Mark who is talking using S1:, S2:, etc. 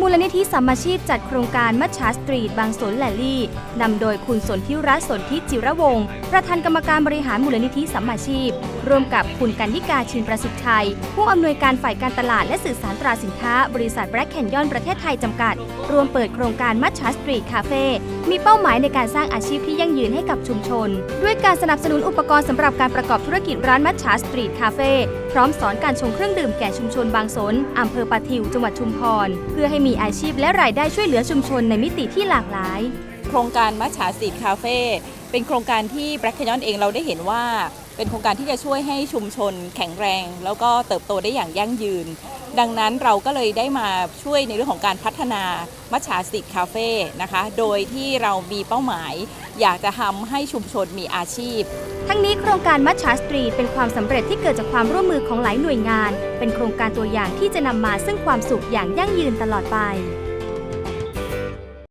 S1: มูลนิธิสัมมาชีพจัดโครงการมัชชาสตรีทบางสนแลลี่นำโดยคุณสนธิรัตน์สนธิจิระวงศ์ประธานกรรมการบริหารมูลนิธิสัมมาชีพ ร่วมกับคุณกันยิกาชินประสิทธิ์ชัย ผู้อำนวยการฝ่ายการตลาดและสื่อสารตราสินค้า บริษัทแบล็กแคนยอนประเทศไทยจำกัด รวมเปิดโครงการมัชชาสตรีทคาเฟ่ มีเป้าหมายในการสร้างอาชีพที่ยั่งยืนให้กับชุมชน ด้วยการสนับสนุนอุปกรณ์สำหรับการประกอบธุรกิจร้านมัชชาสตรีทคาเฟ่พร้อมสอนการชงเครื่องดื่มแก่ชุมชนบางสนอำเภอปะทิวจังหวัดชุมพร เพื่อให้มีอาชีพและรายได้ช่วยเหลือชุมชนในมิติที่หลากหลาย
S2: โครงการมัชชาสตรีทคาเฟ่ เป็นโครงการที่แบล็ก a ยอนเองเราได้เห็นว่า เป็นโครงการที่จะช่วยให้ชุมชนแข็งแรง แล้วก็เติบโตได้อย่างยั่งยืน ดังนั้นเราก็เลยได้มาช่วยในเรื่องของการพัฒนามัชฉาสีคาเฟ่นะคะ โดยที่เรามีเป้าหมาย อยากจะทำให้ชุมชนมีอาชีพ
S1: ทั้งนี้โครงการมัชชาสตรีเป็นความสำเร็จที่เกิดจากความร่วมมือของหลายหน่วยงาน เป็นโครงการตัวอย่างที่จะนำมาซึ่งความสุขอย่างยั่งยืนตลอดไป